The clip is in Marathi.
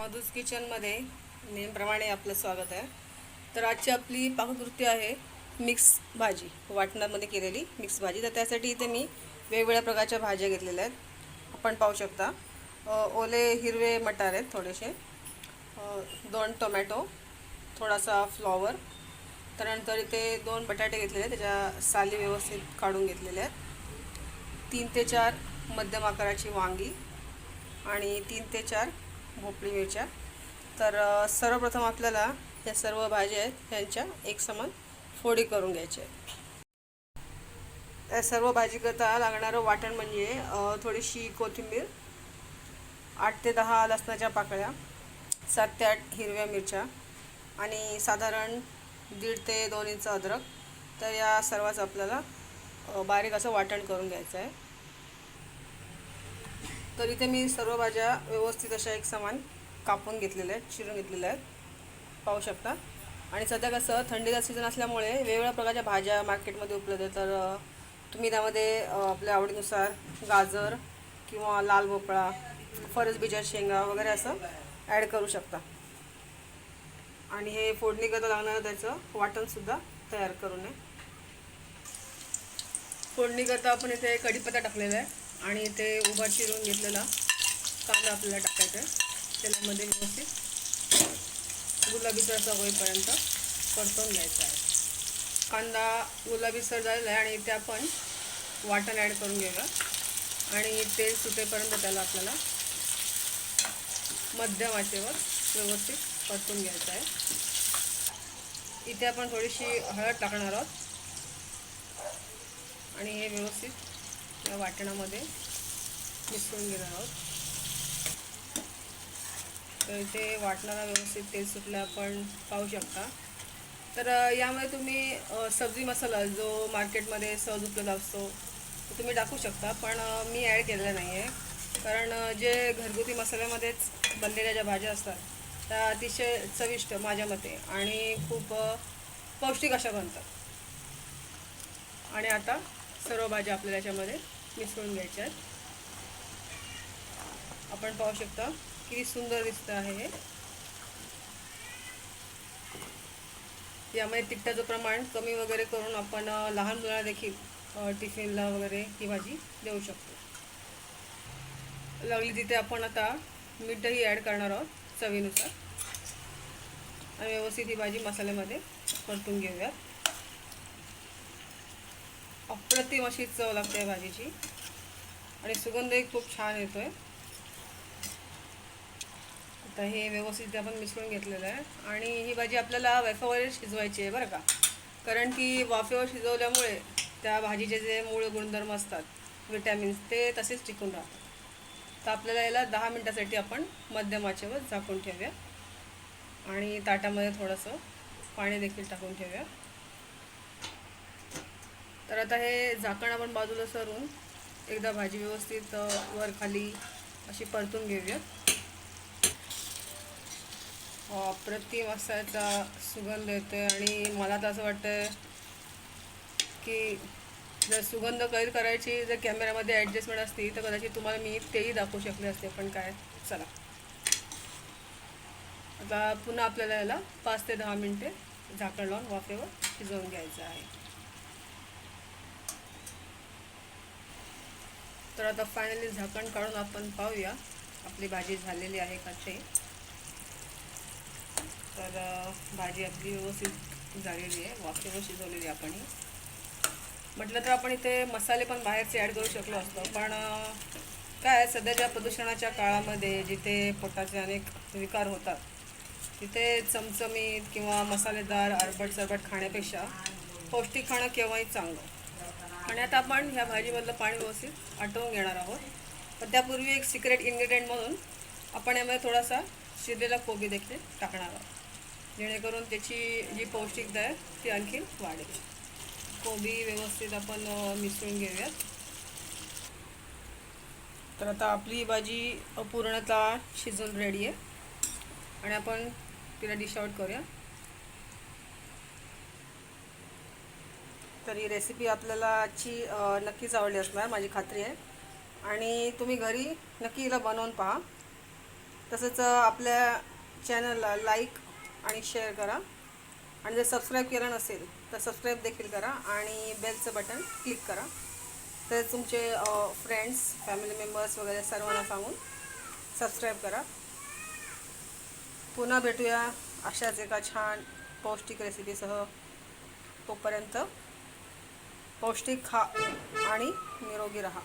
मधुस किचनमध्ये नेहमीप्रमाणे आपलं स्वागत आहे. तर आजची आपली पाककृती आहे मिक्स भाजी वाटणामध्ये केलेली मिक्स भाजी. तर त्यासाठी इथे मी वेगवेगळ्या प्रकारच्या भाज्या घेतलेल्या आहेत. आपण पाहू शकता. ओले हिरवे मटार आहेत थोडेसे. दोन टोमॅटो थोडासा फ्लॉवर त्यानंतर इथे दोन बटाटे घेतलेले आहेत. त्याच्या साली व्यवस्थित काढून घेतलेल्या आहेत. तीन ते चार मध्यम आकाराची वांगी आणि तीन ते चार भोपळी मिरच्या. तर सर्वप्रथम आपल्याला या सर्व भाज्या आहेत ह्यांच्या एक समान फोडी करून घ्यायच्या आहेत. या सर्व भाजीकरता लागणारं वाटण म्हणजे थोडीशी कोथिंबीर आठ ते दहा लसणाच्या पाकळ्या सात ते आठ हिरव्या मिरच्या आणि साधारण दीड ते दोन इंच अद्रक. तर या सर्वाचं आपल्याला बारीक असं वाटण करून घ्यायचं आहे. तर इथे मी सर्व भाज्या व्यवस्थित अशा एक समान कापून घेतलेल्या आहेत चिरून घेतलेल्या आहेत. पाहू शकता. आणि सध्या कसं थंडीचा सीझन असल्यामुळे वेगवेगळ्या प्रकारच्या भाज्या मार्केटमध्ये उपलब्ध आहेत. तर तुम्ही त्यामध्ये आपल्या आवडीनुसार गाजर किंवा लाल भोपळा फरसबीजा शेंगा वगैरे असं ॲड करू शकता. आणि हे फोडणी करता लागणारं त्याचं वाटणसुद्धा तयार करून नये फोडणी करता आपण इथे कढीपत्ता टाकलेला आहे. आणि ते उभा चिरून घेतलेला कांदा आपल्याला टाकायचा आहे. तेलामध्ये व्यवस्थित गुलाबीसर असा होईपर्यंत परतवून घ्यायचा आहे. कांदा गुलाबीसर झालेला आहे आणि इथे आपण वाटण ॲड करून घेऊया. आणि तेल सुटेपर्यंत त्याला आपल्याला मध्यम आचेवर व्यवस्थित परतून घ्यायचं आहे. इथे आपण थोडीशी हळद टाकणार आहोत. आणि हे व्यवस्थित या वाटणामध्ये मिसळून घेणार आहोत. तर इथे वाटणारा व्यवस्थित तेल सुटलं आपण पाहू शकता. तर यामध्ये तुम्ही सब्जी मसाला जो मार्केटमध्ये सहज उपलब्ध असतो तो तुम्ही टाकू शकता पण मी ॲड केलेला नाही आहे. कारण जे घरगुती मसाल्यामध्येच बनलेल्या ज्या भाज्या असतात त्या अतिशय चविष्ट माझ्या मते आणि खूप पौष्टिक अशा बनतात. आणि आता सर्व भाज्या आपल्याला याच्यामध्ये मिसळून घ्यायच्या आपण पाहू शकता किती सुंदर दिसतं आहे हे. यामध्ये तिखटाचं प्रमाण कमी वगैरे करून आपण लहान मुलांना देखील टिफिनला वगैरे ही भाजी देऊ शकतो. लागली तिथे आपण आता मीठही ॲड करणार आहोत चवीनुसार. आणि व्यवस्थित ही भाजी मसाल्यामध्ये परतून घेऊयात. अप्रतिम अशी चव लागते या भाजीची. आणि सुगंधही खूप छान येतोय. आता हे व्यवस्थित आपण मिसळून घेतलेलं आहे. आणि ही भाजी आपल्याला वाफेवर शिजवायची आहे बरं का. कारण की वाफेवर शिजवल्यामुळे त्या भाजीचे जे मूळ गुणधर्म असतात विटॅमिन्स ते तसेच टिकून राहतात. तर आपल्याला याला दहा मिनटासाठी आपण मध्यमाचेवर झाकून ठेवूया. आणि ताटामध्ये थोडंसं पाणी देखील टाकून ठेवूया. तर आता हे झाकण आपण बाजूला सरून एकदा भाजी व्यवस्थित वर खाली अशी परतून घेऊया अप्रतिम असा सुगंध येतो आहे आणि मला तर असं वाटतं की जर सुगंध कैद करायची जर कॅमेऱ्यामध्ये ॲडजस्टमेंट असती तर कदाचित तुम्हाला मी तेही दाखवू शकले असते. पण काय चला. आता पुन्हा आपल्याला याला पाच ते दहा मिनटे झाकण लावून वाफेवर शिजवून घ्यायचं आहे. तर आता फायनली झाकण काढून आपण पाहूया. आपली भाजी झालेली आहे का ते तर भाजी आपली व्यवस्थित झालेली आहे. वाफेवर शिजवलेली आहे आपण. ही म्हटलं तर आपण इथे मसाले पण बाहेरचे ॲड करू शकलो असतो. पण काय सध्याच्या प्रदूषणाच्या काळामध्ये जिथे पोटाचे अनेक विकार होतात तिथे चमचमीत किंवा मसालेदार अरबट सरबट खाण्यापेक्षा पौष्टिक खाणं केव्हाही चांगलं. आणि आता आपण ह्या भाजीमधलं पाणी व्यवस्थित आटवून घेणार आहोत. पण त्यापूर्वी एक सिक्रेट इन्ग्रेडियंट म्हणून आपण यामध्ये थोडासा शिरलेला कोबी देखील टाकणार आहोत. जेणेकरून त्याची जी पौष्टिकता आहे ती आणखी वाढेल. कोबी व्यवस्थित आपण मिसळून घेऊयात. तर आता आपली भाजी पूर्णतः शिजून रेडी आहे. आणि आपण तिला डिश आउट करूया. तर ही रेसिपी आपल्याला आजची नक्कीच आवडली असणार माझी खात्री आहे. आणि तुम्ही घरी नक्की हिला बनवून पहा. तसंच आपल्या चॅनलला लाईक आणि शेअर करा. आणि जर सबस्क्राईब केलं नसेल तर सबस्क्राईब देखील करा आणि बेलचं बटन क्लिक करा. तर तुमचे फ्रेंड्स फॅमिली मेंबर्स वगैरे सर्वांना सांगून सबस्क्राईब करा. पुन्हा भेटूया अशाच एका छान पौष्टिक रेसिपीसह तोपर्यंत. पौष्टिक खा आणि निरोगी राहा.